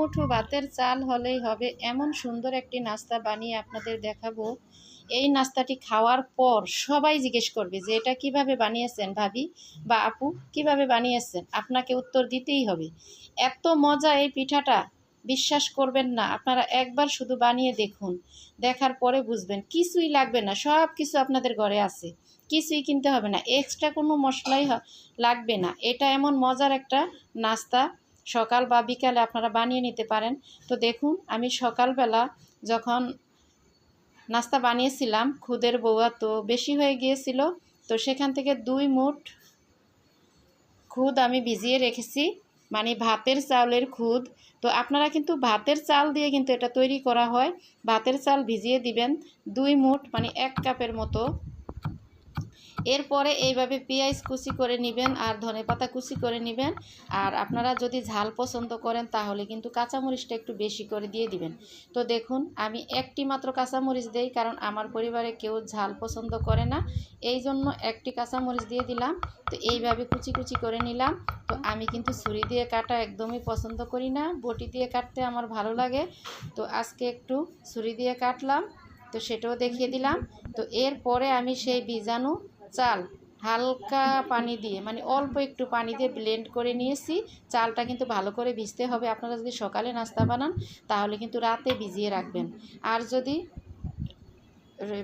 মুঠো ভাতের চাল হলেই হবে। এমন সুন্দর একটি নাস্তা বানিয়ে আপনাদের দেখাবো। এই নাস্তাটি খাওয়ার পর সবাই জিজ্ঞেস করবে যে, এটা কীভাবে বানিয়েছেন ভাবি বা আপু? কীভাবে বানিয়েছেন? আপনাকে উত্তর দিতেই হবে। এত মজা এই পিঠাটা। বিশ্বাস করবেন না, আপনারা একবার শুধু বানিয়ে দেখুন। দেখার পরে বুঝবেন। কিছুই লাগবে না সব কিছু আপনাদের ঘরে আছে। কিছুই কিনতে হবে না। এক্সট্রা কোনো মশলাই লাগবে না। এটা এমন মজার একটা নাস্তা। সকাল বা বিকালে আপনারা বানিয়ে নিতে পারেন। তো দেখুন, আমি সকালবেলা যখন নাস্তা বানিয়েছিলাম, খুদের বউয়া তো বেশি হয়ে গিয়েছিল, তো সেখান থেকে দুই মুঠ খুদ আমি ভিজিয়ে রেখেছি মানে ভাতের চাউলের খুদ। তো আপনারা কিন্তু ভাতের চাল দিয়ে কিন্তু এটা তৈরি করা হয়। ভাতের চাল ভিজিয়ে দিবেন, দুই মুঠ মানে এক কাপের মতো এরপরে এইভাবে পেঁয়াজ কুচি করে নেবেন আর ধনেপাতা কুচি করে নেবেন। আর আপনারা যদি ঝাল পছন্দ করেন, তাহলে কিন্তু কাঁচামরিচটা একটু বেশি করে দিয়ে দিবেন। তো দেখুন, আমি একটি মাত্র কাঁচামরিচ দেই, কারণ আমার পরিবারে কেউ ঝাল পছন্দ করে না। এই জন্য একটি কাঁচামরিচ দিয়ে দিলাম। তো এইভাবে কুচি কুচি করে নিলাম। তো আমি কিন্তু ছুরি দিয়ে কাটা একদমই পছন্দ করি না। বটি দিয়ে কাটতে আমার ভালো লাগে। তো আজকে একটু ছুরি দিয়ে কাটলাম। তো সেটাও দেখিয়ে দিলাম। তো এরপরে আমি সেই বীজাণু চাল হালকা পানি দিয়ে মানে অল্প একটু পানি দিয়ে ব্লেন্ড করে নিয়েছি। চালটা কিন্তু ভালো করে ভিজতে হবে। আপনারা যদি সকালে নাস্তা বানান, তাহলে কিন্তু রাতে ভিজিয়ে রাখবেন। আর যদি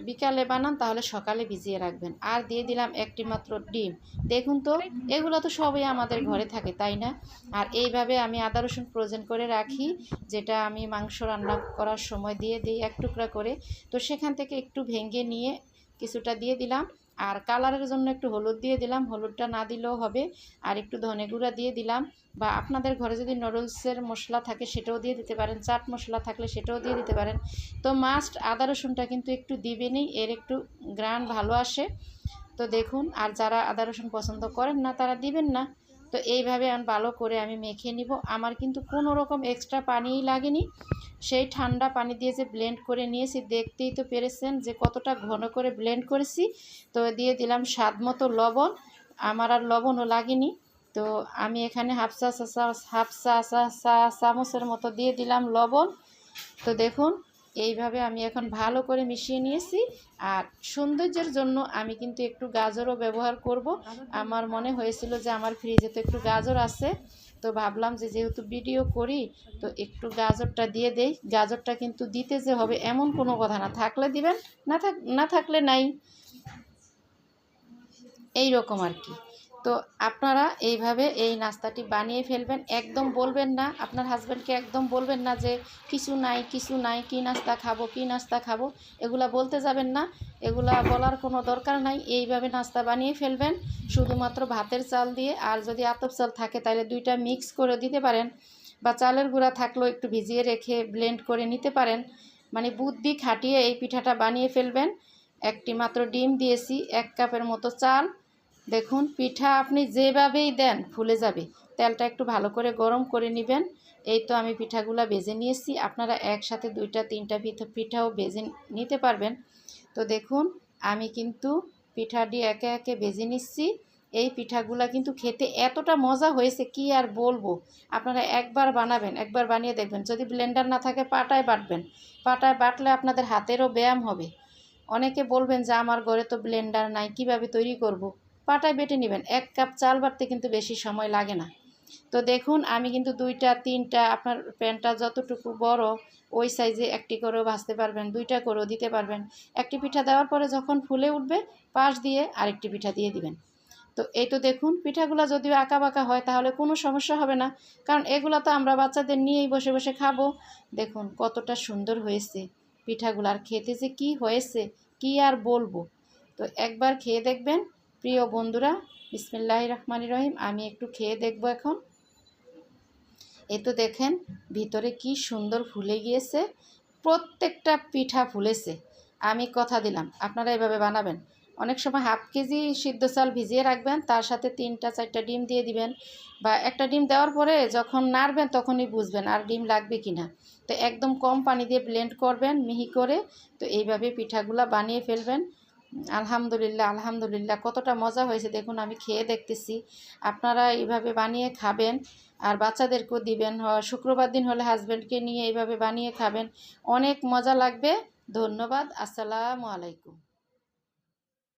বিকালে বানান, তাহলে সকালে ভিজিয়ে রাখবেন। আর দিয়ে দিলাম একটি মাত্র ডিম। দেখুন তো, এগুলো তো সবই আমাদের ঘরে থাকে, তাই না? আর এইভাবে আমি আদা রসুন ফ্রোজেন করে রাখি, যেটা আমি মাংস রান্না করার সময় দিয়ে দিই এক টুকরা করে। তো সেখান থেকে একটু ভেঙে নিয়ে কিছুটা দিয়ে দিলাম। আর কালারের জন্য একটু হলুদ দিয়ে দিলাম, হলুদটা না দিলেও হবে। আর একটু ধনে গুঁড়া দিয়ে দিলাম বা আপনাদের ঘরে যদি নুডলসের মশলা থাকে সেটাও দিয়ে দিতে পারেন, চাট মশলা থাকলে সেটাও দিয়ে দিতে পারেন। তো মাস্ট আদা রসুনটা কিন্তু একটু দিবেনই, এর একটু গ্রান ভালো আসে। তো দেখুন, আর যারা আদা রসুন পছন্দ করেন না, তারা দিবেন না। তো এইভাবে আমি ভালো করে আমি মেখে নিব। আমার কিন্তু কোনো রকম এক্সট্রা পানিই লাগেনি। সেই ঠান্ডা পানি দিয়ে যে ব্লেন্ড করে নিয়েছি, দেখতেই তো পেরেছেন যে কতটা ঘন করে ব্লেন্ড করেছি। তো দিয়ে দিলাম স্বাদ মতো লবণ। আমার আর লবণও লাগেনি। তো আমি এখানে হাফসা হাফসা চা চামচের মতো দিয়ে দিলাম লবণ। তো দেখুন এইভাবে আমি এখন ভালো করে মিশিয়ে নিয়েছি। আর সৌন্দর্যের জন্য আমি কিন্তু একটু গাজরও ব্যবহার করব। আমার মনে হয়েছিল যে আমার ফ্রিজে তো একটু গাজর আছে। তো ভাবলাম যে যেহেতু ভিডিও করি, তো একটু গাজরটা দিয়ে দেই। গাজরটা কিন্তু দিতে যে হবে এমন কোনো কথা না। থাকলে দিবেন, না থাক, না থাকলে নাই। এই রকম আর কি। তো আপনারা এইভাবে এই নাস্তাটি বানিয়ে ফেলবেন। একদম বলবেন না, আপনার হাজব্যান্ডকে একদম বলবেন না যে কিছু নাই কিছু নাই, কি নাস্তা খাব, কি নাস্তা খাব, এগুলা বলতে যাবেন না। এগুলা বলার কোনো দরকার নাই। এইভাবে নাস্তা বানিয়ে ফেলবেন। শুধুমাত্র ভাতের চাল দিয়ে, আর যদি আতপ চাল থাকে তাহলে দুইটা মিক্স করে দিতে পারেন বা চালের গুঁড়া থাকলেও একটু ভিজিয়ে রেখে ব্লেন্ড করে নিতে পারেন। মানে বুদ্ধি খাটিয়ে এই পিঠাটা বানিয়ে ফেলবেন। একটি মাত্র ডিম দিয়েছি, এক কাপের মতো চাল। দেখুন, পিঠা আপনি যেভাবেই দেন, ফুলে যাবে। তেলটা একটু ভালো করে গরম করে নেবেন। এই তো আমি পিঠাগুলো ভেজে নিয়েছি। আপনারা একসাথে দুইটা, তিনটা পিঠা, পিঠাও ভেজে নিতে পারবেন। তো দেখুন, আমি কিন্তু পিঠাটি একে একে ভেজে নিচ্ছি। এই পিঠাগুলা কিন্তু খেতে এতটা মজা হয়েছে, কি আর বলব? আপনারা একবার বানাবেন, একবার বানিয়ে দেখবেন। যদি ব্লেন্ডার না থাকে, পাটায় বাটবেন। পাটায় বাটলে আপনাদের হাতেরও ব্যায়াম হবে। অনেকে বলবেন যে, আমার ঘরে তো ব্লেন্ডার নাই, কীভাবে তৈরি করব। পাটায় বেটে নেবেন। এক কাপ চাল বাটতে কিন্তু বেশি সময় লাগে না। তো দেখুন, আমি কিন্তু দুইটা, তিনটা, আপনার প্যানটা যতটুকু বড়, ওই সাইজে একটি করেও ভাজতে পারবেন, দুইটা করেও দিতে পারবেন। একটি পিঠা দেওয়ার পরে যখন ফুলে উঠবে, পাশ দিয়ে আরেকটি পিঠা দিয়ে দিবেন। তো এই তো দেখুন, পিঠাগুলো যদিও আঁকা বাঁকা হয়, তাহলে কোনো সমস্যা হবে না। কারণ এগুলো তো আমরা বাচ্চাদের নিয়েই বসে বসে খাব। দেখুন, কতটা সুন্দর হয়েছে পিঠাগুলো। আর খেতে যে কি হয়েছে, কি আর বলব? তো একবার খেয়ে দেখবেন প্রিয় বন্ধুরা, বিসমিল্লাহ রহমান রহিম, আমি একটু খেয়ে দেখব এখন। এ তো দেখেন, ভিতরে কি সুন্দর ফুলে গিয়েছে, প্রত্যেকটা পিঠা ফুলেছে। আমি কথা দিলাম, আপনারা এভাবে বানাবেন। অনেক সময় হাফ কেজি সিদ্ধ চাল ভিজিয়ে রাখবেন, তার সাথে তিনটা, চারটা ডিম দিয়ে দিবেন, বা একটা ডিম দেওয়ার পরে যখন নাড়বেন তখনই বুঝবেন আর ডিম লাগবে কি না তো একদম কম পানি দিয়ে ব্লেন্ড করবেন, মিহি করে, তো এইভাবে পিঠাগুলা বানিয়ে ফেলবেন। আলহামদুলিল্লাহ আলহামদুলিল্লাহ, কতটা মজা হয়েছে দেখুন, আমি খেয়ে দেখতেছি। আপনারা এইভাবে বানিয়ে খাবেন আর বাচ্চাদেরকেও দিবেন। শুক্রবার দিন হলে হাজব্যান্ডকে নিয়ে এইভাবে বানিয়ে খাবেন। অনেক মজা লাগবে। ধন্যবাদ। আসসালামু আলাইকুম।